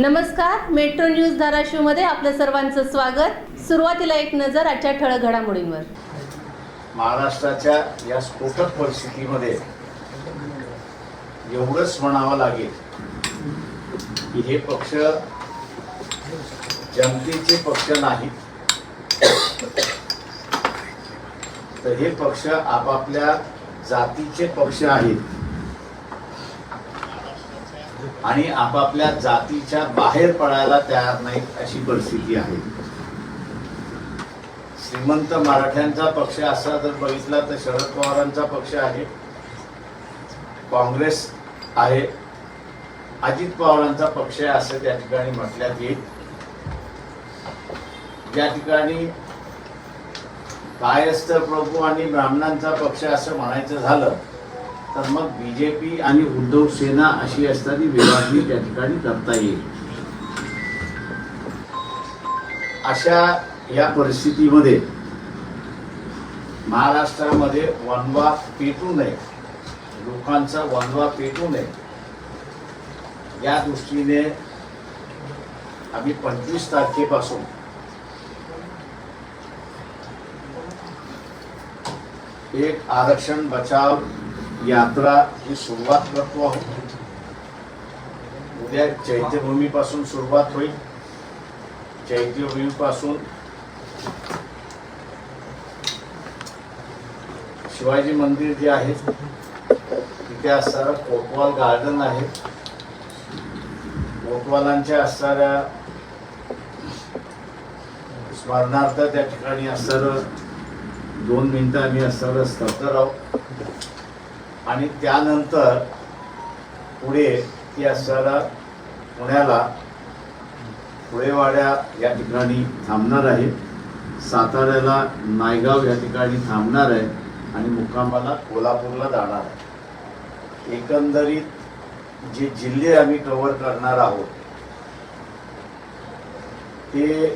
नमस्कार metro news धाराशिवमध्ये आपलं सर्वांचं स्वागत. सुरुवातीला एक नजर आजच्या ठळक घडामोडींवर. महाराष्ट्राच्या या स्फोटक परिस्थितीमध्ये एवढंच म्हणावं लागेल की हे पक्ष जनतेचे पक्ष नाहीत. तर हे पक्ष आपापल्या जातीचे पक्ष आहेत. आणि आपापल्या जातीच्या बाहेर पडायला तयार नाहीत अशी परिस्थिती आहे. श्रीमंत मराठ्यांचा पक्ष असा जर बघितला तर शरद पवारांचा पक्ष आहे. काँग्रेस आहे. अजित पवारांचा पक्ष आहे असं त्या ठिकाणी म्हटल्यात येईल ज्या ठिकाणी कायस्थ प्रभू आणि ब्राह्मणांचा पक्ष असं म्हणायचं झालं तर मग बीजेपी आणि उद्धव सेना अशी असताना विभागणी त्या ठिकाणी करता येईल. अशा या परिस्थितीमध्ये महाराष्ट्रामध्ये वनवा पेटू नये. लोकांचा वनवा पेटू नये. या दृष्टीने आम्ही पंचवीस तारखेपासून एक आरक्षण बचाव यात्रा ही सुरुवात करतो आहोत. उद्या चैत्यभूमीपासून सुरुवात होईल. चैत्यभूमीपासून शिवाजी मंदिर जे आहे तिथे असणारं कोतवाल गार्डन आहे. कोतवालांच्या असणाऱ्या स्मरणार्थ त्या ठिकाणी असणारं दोन मिनिटं आम्ही असणारं स्तब्ध राहू आणि त्यानंतर पुढे ती असणारा पुण्याला पुळेवाड्या या ठिकाणी थांबणार आहे. साताऱ्याला नायगाव या ठिकाणी थांबणार आहे आणि मुक्कामाला कोल्हापूरला जाणार आहे. एकंदरीत जे जिल्हे आम्ही कव्हर करणार आहोत ते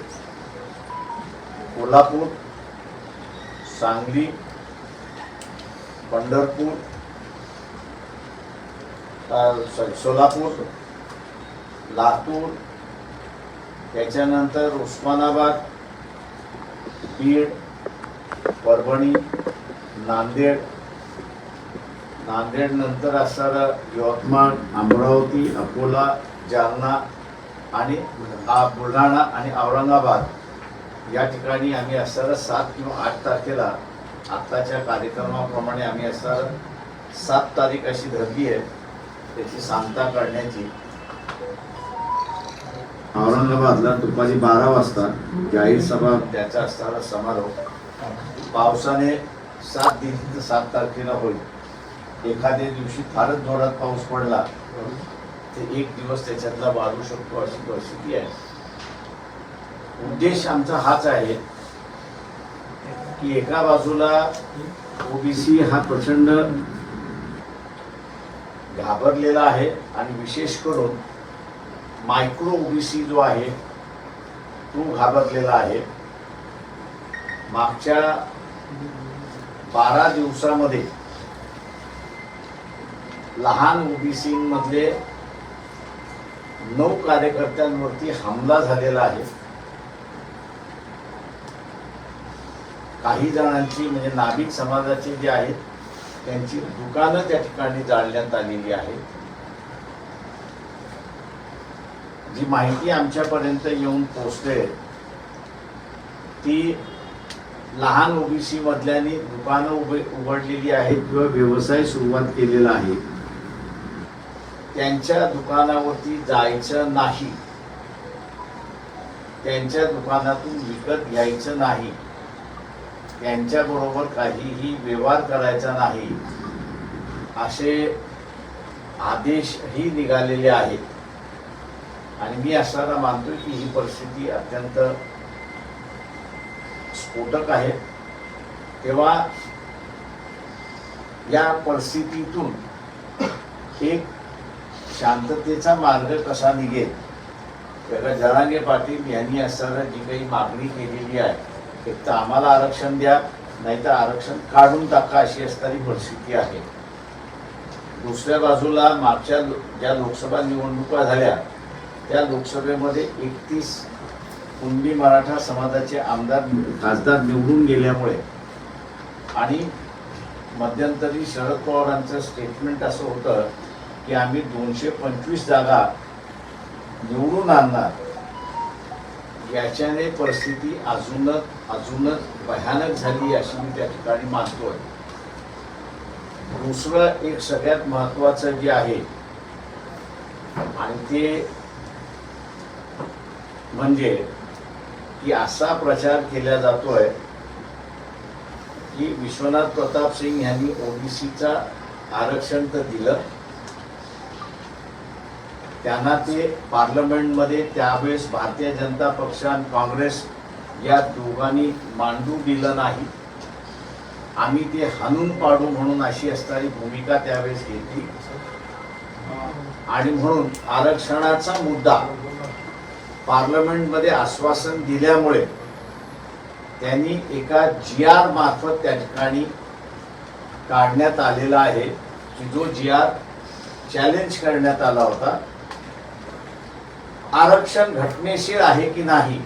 कोल्हापूर सांगली पंढरपूर सॉरी सोलापूर लातूर त्याच्यानंतर उस्मानाबाद बीड परभणी नांदेड. नांदेड नंतर असणारं यवतमाळ अमरावती अकोला जालना आणि बुलढाणा आणि औरंगाबाद. या ठिकाणी आम्ही असणारं सात किंवा आठ तारखेला आत्ताच्या कार्यक्रमाप्रमाणे आम्ही असणारं सात तारीख अशी धरली आहे. त्याची सांगता करण्याची. औरंगाबादला दुपारी बारा वाजता जाहीर सभा. त्याचा असणारा समारोप पावसाने सात दिवशी सात तारखेला होईल. एखाद्या दिवशी फारच जोरात पाऊस पडला तर एक दिवस त्याच्यातला वाढू शकतो अशी परिस्थिती आहे. उद्देश आमचा हाच आहे की एका बाजूला ओबीसी हा प्रचंड घाबरलेला आहे आणि विशेष करून मायक्रो ओबीसी जो आहे तो घाबरलेला आहे. मागच्या बारा दिवसामध्ये लहान ओबीसीमधले नऊ कार्यकर्त्यांवरती हमला झालेला आहे. काही जणांची म्हणजे नाभिक समाजाची जी आहेत त्यांची दुकानं त्या ठिकाणी जाळण्यात आलेली आहेत. जी माहिती आमच्यापर्यंत येऊन पोचते ती लहान ओबीसी मधल्यानी दुकानं उभे उघडलेली आहेत किंवा व्यवसाय सुरुवात केलेला आहे. त्यांच्या दुकानावरती जायचं नाही. त्यांच्या दुकानातून विकत घ्यायचं नाही. यांच्याबरोबर काहीही व्यवहार करायचा नाही. असे आदेशही निघालेले आहेत. आणि मी असताना मानतो की ही परिस्थिती अत्यंत स्फोटक आहे. तेव्हा या परिस्थितीतून एक शांततेचा मार्ग कसा निघेल? जरांगे पाटील यांनी असताना जी काही मागणी केलेली आहे एक तर आम्हाला आरक्षण द्या नाहीतर आरक्षण काढून टाका अशी असणारी परिस्थिती आहे. दुसऱ्या बाजूला मागच्या ज्या लोकसभा निवडणुका झाल्या त्या लोकसभेमध्ये एकतीस कुणबी मराठा समाजाचे आमदार खासदार निवडून गेल्यामुळे आणि मध्यंतरी शरद पवारांचं स्टेटमेंट असं होतं की आम्ही दोनशे पंचवीस जागा निवडून आणणार. याच्याने परिस्थिती अजूनच अजूनच भयानक झाली अशी मी त्या ठिकाणी मानतोय. दुसरं एक सगळ्यात महत्वाचं जे आहे आणि ते म्हणजे की असा प्रचार केला जातोय की विश्वनाथ प्रताप सिंग यांनी ओबीसीचा आरक्षण तर दिलं त्यांना ते पार्लमेंटमध्ये त्यावेळेस भारतीय जनता पक्ष आणि काँग्रेस या दोघांनी मांडू दिलं नाही. आम्ही ते हाणून पाडू म्हणून अशी असणारी भूमिका त्यावेळेस घेतली. आणि म्हणून आरक्षणाचा मुद्दा पार्लमेंटमध्ये आश्वासन दिल्यामुळे त्यांनी एका जी आर मार्फत त्या ठिकाणी काढण्यात आलेला आहे. की जो जी आर चॅलेंज करण्यात आला होता. आरक्षण घटनेशीर आहे की नाही?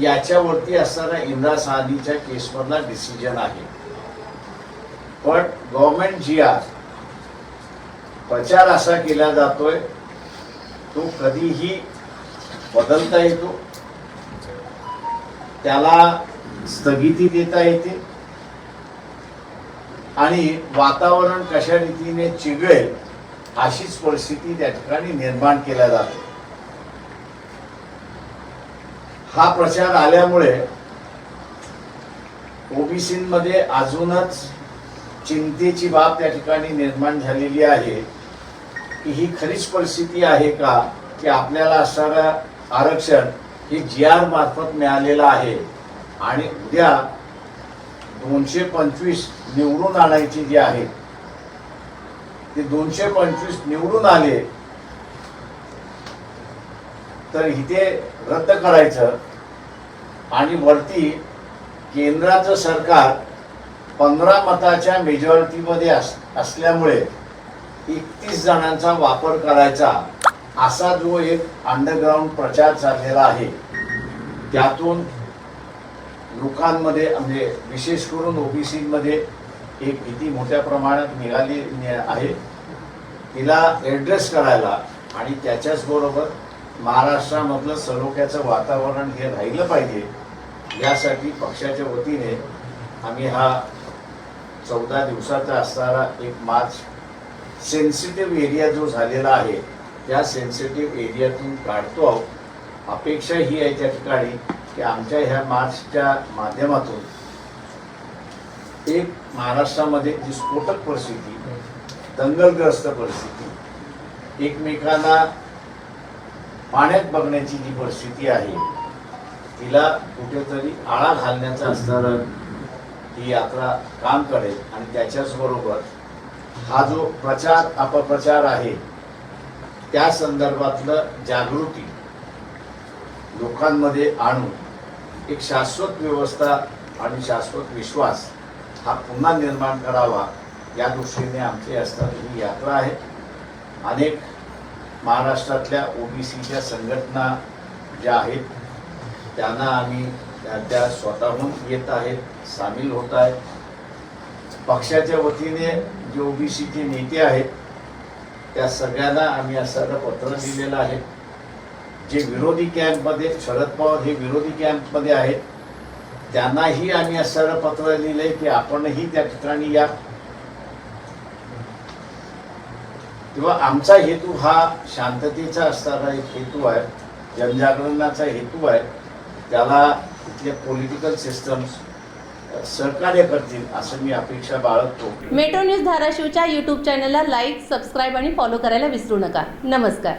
याच्यावरती असणारा इंदिरा साधीच्या केसमधला डिसिजन आहे. पण गव्हर्नमेंट जी आर प्रचार असा केला जातोय तो कधीही बदलता येतो. त्याला स्थगिती देता येते. आणि वातावरण कशा रीतीने चिघळेल अशीच परिस्थिती त्या ठिकाणी निर्माण केल्या जाते. हा प्रचार आल्यामुळे ओबीसीमध्ये अजूनच चिंतेची बाब त्या ठिकाणी निर्माण झालेली आहे. की ही खरीच परिस्थिती आहे का? की आपल्याला असणारं आरक्षण हे जी आर मार्फत मिळालेलं आहे. आणि उद्या दोनशे पंचवीस निवडून आणायची जी आहेत ते दोनशे पंचवीस निवडून आले तर इथे रद्द करायचं आणि वरती केंद्राचं सरकार पंधरा मताच्या मेजॉरिटीमध्ये अस असल्यामुळे एकतीस जणांचा वापर करायचा असा जो एक अंडरग्राऊंड प्रचार चाललेला आहे त्यातून लोकांमध्ये म्हणजे विशेष करून ओबीसीमध्ये एक भीती मोठ्या प्रमाणात निघाली आहे. तिला ॲड्रेस करायला आणि त्याच्याच बरोबर महाराष्ट्रामधलं सलोख्याचं वातावरण हे राहिलं पाहिजे यासाठी पक्षाच्या वतीने आम्ही हा चौदा दिवसाचा असणारा एक मार्च सेन्सिटिव्ह एरिया जो झालेला आहे त्या सेन्सिटिव्ह एरियातून काढतो आहोत. अपेक्षा ही आहे त्या ठिकाणी की आमच्या ह्या मार्चच्या माध्यमातून एक महाराष्ट्रामध्ये जी स्फोटक परिस्थिती दंगलग्रस्त परिस्थिती एकमेकांना पाण्यात बघण्याची जी परिस्थिती आहे तिला कुठेतरी आळा घालण्याचा असणारं ही यात्रा काम करेल. आणि त्याच्याच बरोबर हा जो प्रचार अपप्रचार आहे त्या संदर्भातलं जागृती लोकांमध्ये आणून एक शाश्वत व्यवस्था आणि शाश्वत विश्वास हा पुन्हा निर्माण करावा या दृष्टीने आमची असणारी ही यात्रा आहे. अनेक महाराष्ट्रातल्या ओबीसीच्या संघटना ज्या आहेत त्यांना आम्ही त्या त्या स्वतःहून येत आहेत सामील होत आहेत. पक्षाच्या वतीने जे ओबीसीचे नेते आहेत त्या सगळ्यांना आम्ही असं पत्र दिलेलं आहे. जे विरोधी कॅम्पमध्ये शरद पवार हे विरोधी कॅम्पमध्ये आहेत त्यांनाही आम्ही असं पत्र लिहिलंय की आपणही त्या ठिकाणी या. किंवा आमचा हेतू हा शांततेचा असणारा एक हेतू आहे जनजागरणाचा हेतू आहे. त्याला इथले पॉलिटिकल सिस्टम्स सहकार्य करतील असं मी अपेक्षा बाळगतो. मेट्रो न्यूज धाराशिवच्या यूट्यूब चॅनलला लाईक सबस्क्राईब आणि फॉलो करायला विसरू नका. नमस्कार.